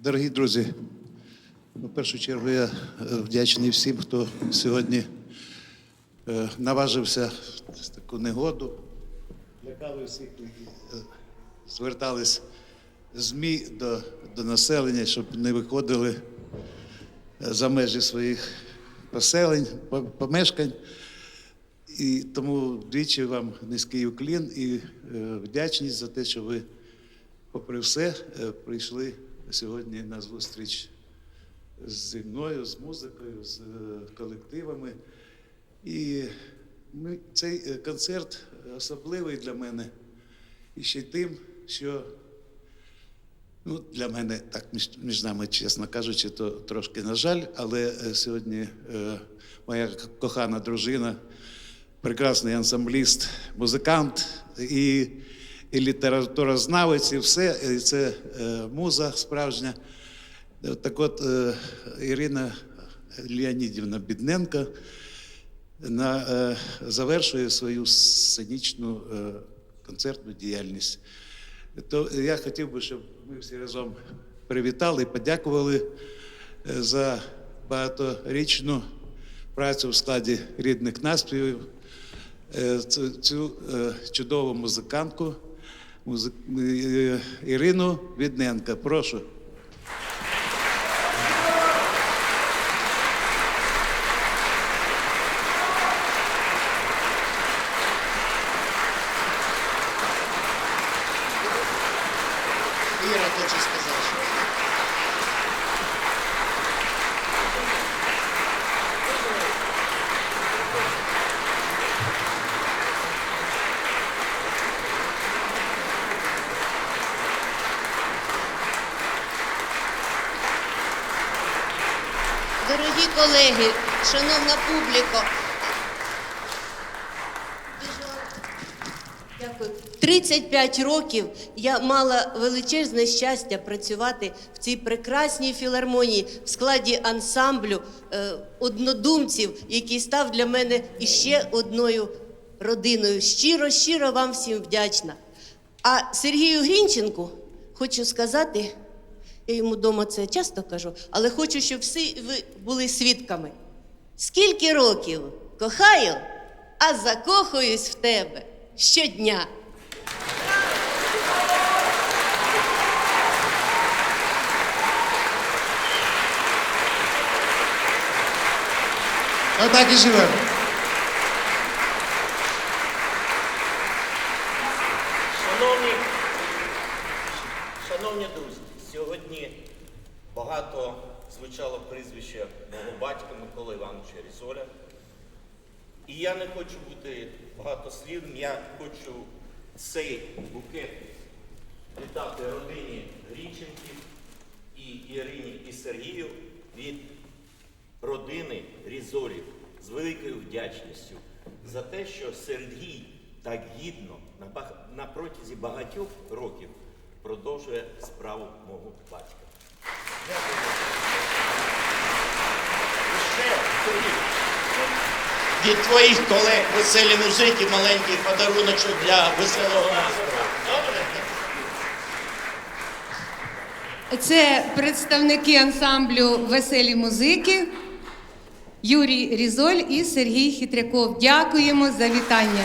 Дорогі друзі, в першу чергу я е, вдячний всім, хто сьогодні е, наважився в таку негоду. Лякали всіх, які е, звертались ЗМІ до, до населення, щоб не виходили за межі своїх поселень, помешкань. І тому двічі вам низький уклін і вдячність за те, що ви, попри все, прийшли сьогодні на зустріч зі мною, з музикою, з е, колективами. І ми, цей е, концерт особливий для мене і ще й тим, що Ну, для мене, так між, нами, чесно кажучи, то трошки на жаль, але е, сьогодні е, моя кохана дружина, прекрасний ансамбліст, музикант і, і літературознавець, і все, і це е, муза справжня. Так от, е, Ірина Леонідівна Бідненко на, е, завершує свою сценічну концертну діяльність. То я хотів би, щоб ми всі разом привітали і подякували за багаторічну працю в складі рідних наспівів цю, чудову музикантку музик... Ірину Відненко. Прошу. Іра хоче сказати. що. Дорогі колеги, шановна публіко. Дякую. 35 років я мала величезне щастя працювати в цій прекрасній філармонії в складі ансамблю е, однодумців, який став для мене іще одною родиною. Щиро, щиро вам всім вдячна. А Сергію Грінченку хочу сказати, я йому вдома це часто кажу, але хочу, щоб всі ви були свідками. Скільки років кохаю, а закохуюсь в тебе щодня. Ну так і живемо. Шановні, шановні друзі, сьогодні багато звучало прізвище мого батька Миколи Івановича Різоля. І я не хочу бути багатослівним, я хочу цей букет віддати родині Грінченків і Ірині і Сергію від родини Різолів з великою вдячністю за те, що Сергій так гідно на протязі багатьох років продовжує справу мого батька. Від твоїх колег веселі музики маленький подаруночок для веселого настрою. Добре? Це представники ансамблю Веселі музики Юрій Різоль і Сергій Хитряков. Дякуємо за вітання.